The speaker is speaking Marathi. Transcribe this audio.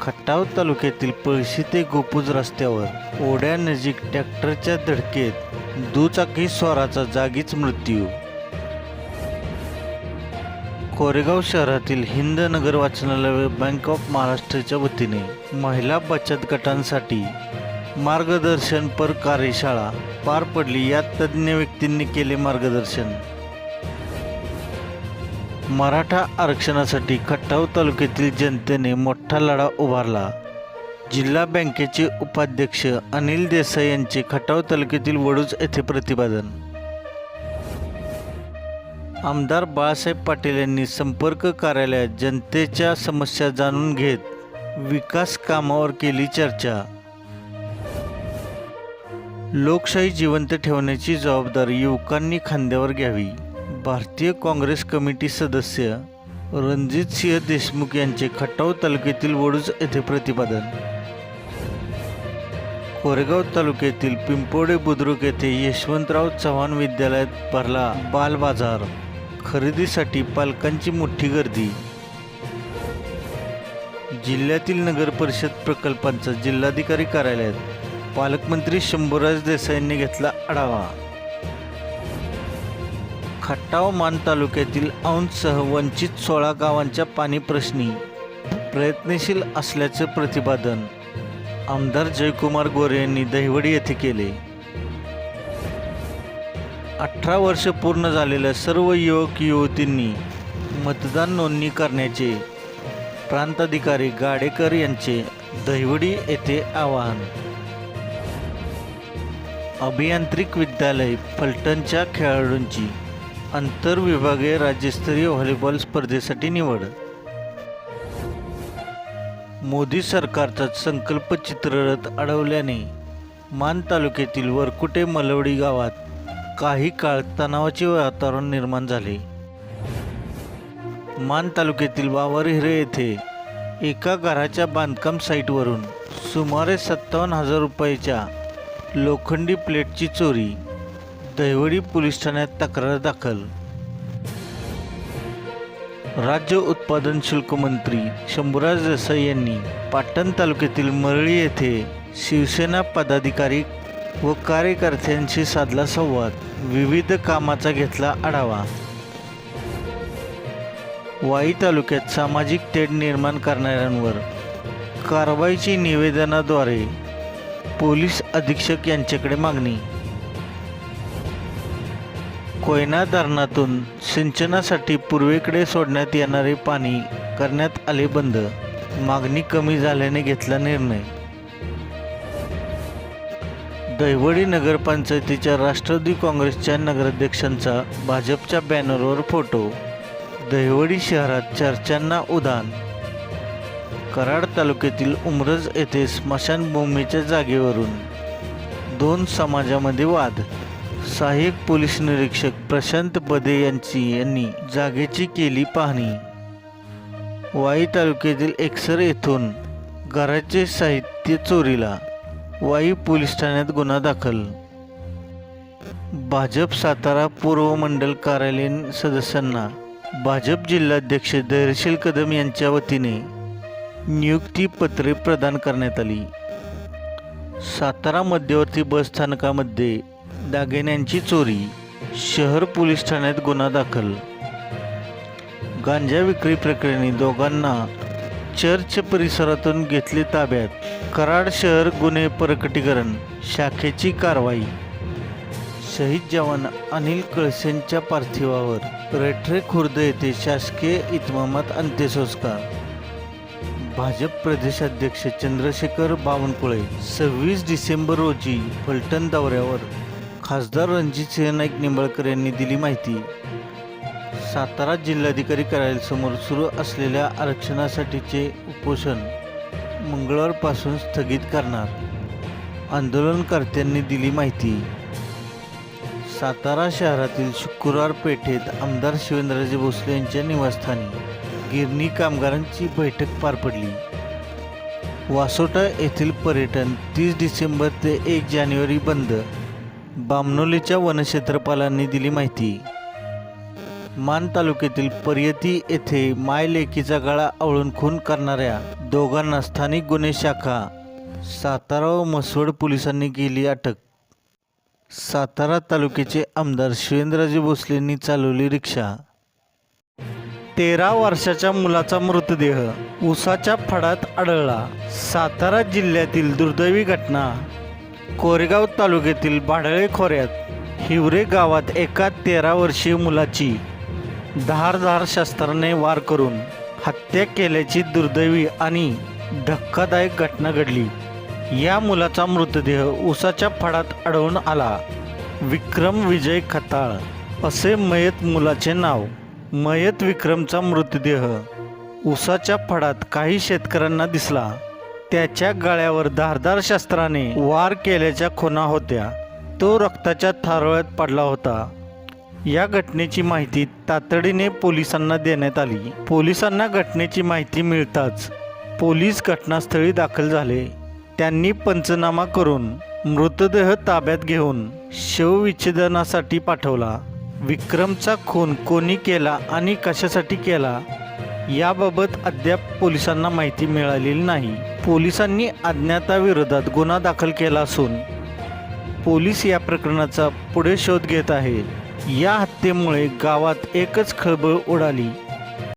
खटाव तालुक्यातील पळशी ते गोपूज रस्त्यावर ओढ्यानजीक ट्रॅक्टरच्या धडकेत दुचाकी स्वाराचा जागीच मृत्यू. कोरेगाव शहरातील हिंद नगर वाचनालय बँक ऑफ महाराष्ट्रच्या वतीने महिला बचत गटांसाठी मार्गदर्शनपर कार्यशाळा पार पडली. यात तज्ज्ञ व्यक्तींनी केले मार्गदर्शन. मराठा आरक्षणासाठी खटाव तालुक्यातील जनतेने मोठा लढा उभारला. जिल्हा बँकेचे उपाध्यक्ष अनिल देसाई यांचे खटाव तालुक्यातील वडूज येथे प्रतिपादन. आमदार बाळासाहेब पाटील यांनी संपर्क कार्यालयात जनतेच्या समस्या जाणून घेत विकास कामावर केली चर्चा. लोकशाही जिवंत ठेवण्याची जबाबदारी युवकांनी खांद्यावर घ्यावी. भारतीय काँग्रेस कमिटी सदस्य रणजित सिंह देशमुख यांचे खटाव तालुक्यातील वडूज येथे प्रतिपादन. कोरेगाव तालुक्यातील पिंपोडे बुद्रुक येथे यशवंतराव चव्हाण विद्यालयात भरला बाल बाजार. खरेदीसाठी पालकांची मोठी गर्दी. जिल्ह्यातील नगर परिषद प्रकल्पांचा जिल्हाधिकारी कार्यालयात पालकमंत्री शंभूराज देसाईंनी घेतला आढावा. खटाव मान तालुक्यातील औंधसह वंचित सोळा गावांच्या पाणी प्रश्नी प्रयत्नशील असल्याचे प्रतिपादन आमदार जयकुमार गोरे यांनी दहिवडी येथे केले. अठरा वर्ष पूर्ण झालेल्या सर्व युवक युवतींनी मतदान नोंदणी करण्याचे प्रांताधिकारी गाडेकर यांचे दहिवडी येथे आवाहन. अभियांत्रिक विद्यालय फलटणच्या खेळाडूंची आंतरविभागीय राज्यस्तरीय व्हॉलीबॉल स्पर्धेसाठी निवड. मोदी सरकारचा संकल्प चित्ररथ अडवल्याने मान तालुक्यातील वरकुटे मलवडी गावात काही काळ तणावाचे वातावरण निर्माण झाले. मान तालुक्यातील वावरहिरे येथे एका घराच्या बांधकाम साईटवरून सुमारे सत्तावन्न हजार रुपयाच्या लोखंडी प्लेटची चोरी दहिवडी पोलीस ठाण्यात तक्रार दाखल. राज्य उत्पादन शुल्क मंत्री शंभूराज देसाई यांनी पाटण तालुक्यातील मरळी येथे शिवसेना पदाधिकारी व कार्यकर्त्यांशी साधला संवाद विविध कामाचा घेतला आढावा. वाई तालुक्यात सामाजिक तेढ निर्माण करणाऱ्यांवर कारवाईची निवेदनाद्वारे पोलीस अधीक्षक यांच्याकडे मागणी कोयना धरणातून सिंचनासाठी पूर्वेकडे सोडण्यात येणारे पाणी करण्यात आले बंद. मागणी कमी झाल्याने घेतला निर्णय. दहिवडी नगरपंचायतीच्या राष्ट्रवादी काँग्रेसच्या नगराध्यक्षांचा भाजपच्या बॅनरवर फोटो. दहिवडी शहरात चर्चांना उदान. कराड तालुक्यातील उमरज येथे स्मशानभूमीच्या जागेवरून. दोन समाजामध्ये वाद. सहाय्यक पोलीस निरीक्षक प्रशांत बदे यांची यांनी जागेची केली पाहणी. वाई तालुक्यातील एक्सर येथून घराचे साहित्य चोरीला. वाई पोलीस ठाण्यात गुन्हा दाखल. भाजप सातारा पूर्व मंडल कार्यालयीन सदस्यांना भाजप जिल्हाध्यक्ष धैर्यशील कदम यांच्या वतीने नियुक्तीपत्रे प्रदान करण्यात आली. सातारा मध्यवर्ती बस स्थानकामध्ये दागिन्यांची चोरी शहर पोलीस ठाण्यात गुन्हा दाखल. गांजा विक्री प्रकरणी दोघांना चर्च परिसरातून घेतले ताब्यात. कराड शहर गुन्हे प्रकटीकरण शाखेची कारवाई. शहीद जवान अनिल कळसेंच्या पार्थिवावर रेठरे खुर्द येथे शासकीय इतमामात अंत्यसंस्कार. भाजप प्रदेशाध्यक्ष चंद्रशेखर बावनकुळे सव्वीस डिसेंबर रोजी फलटण दौऱ्यावर खासदार रणजितसिंह नाईक निंबाळकर यांनी दिली माहिती. सातारा जिल्हाधिकारी कार्यालयासमोर सुरू असलेल्या आरक्षणासाठीचे उपोषण मंगळवारपासून स्थगित करणार आंदोलनकर्त्यांनी दिली माहिती. सातारा शहरातील शुक्रवार पेठेत आमदार शिवेंद्रजी भोसले यांच्या निवासस्थानी गिरणी कामगारांची बैठक पार पडली. वासोटा येथील पर्यटन तीस डिसेंबर ते एक जानेवारी बंद बामनोलीच्या वनक्षेत्रपालांनी दिली माहिती. मान तालुक्यातील पर्यती येथे मायलेकीचा गळा आवळून खून करणाऱ्या दोघांना स्थानिक गुन्हे शाखा सातारा व म्हसवड पोलिसांनी केली अटक. सातारा तालुक्याचे आमदार शिवेंद्रजी भोसलेंनी चालवली रिक्षा. तेरा वर्षाच्या मुलाचा मृतदेह उसाच्या फडात आढळला. सातारा जिल्ह्यातील दुर्दैवी घटना कोरेगाव तालुक्यातील भाडळे खोऱ्यात हिवरे गावात एका तेरा वर्षीय मुलाची धारधार शस्त्राने वार करून हत्या केल्याची दुर्दैवी आणि धक्कादायक घटना घडली. या मुलाचा मृतदेह उसाच्या फडात आढळून आला. विक्रम विजय खताळ असे मयत मुलाचे नाव. मयत विक्रमचा मृतदेह उसाच्या फडात काही शेतकऱ्यांना दिसला. त्याच्या गळ्यावर धारदार शस्त्राने वार केल्याच्या खुणा होत्या. तो रक्ताच्या थारोळ्यात पडला होता. या घटनेची माहिती तातडीने पोलिसांना देण्यात आली. पोलिसांना घटनेची माहिती मिळताच पोलीस घटनास्थळी दाखल झाले. त्यांनी पंचनामा करून मृतदेह ताब्यात घेऊन शवविच्छेदनासाठी पाठवला. विक्रमचा खून कोणी केला आणि कशासाठी केला? याबाबत अद्याप पोलिसांना माहिती मिळालेली नाही. पोलिसांनी अज्ञाताविरोधात गुन्हा दाखल केला असून पोलीस या प्रकरणाचा पुढे शोध घेत आहे या हत्येमुळे गावात एकच खळबळ उडाली.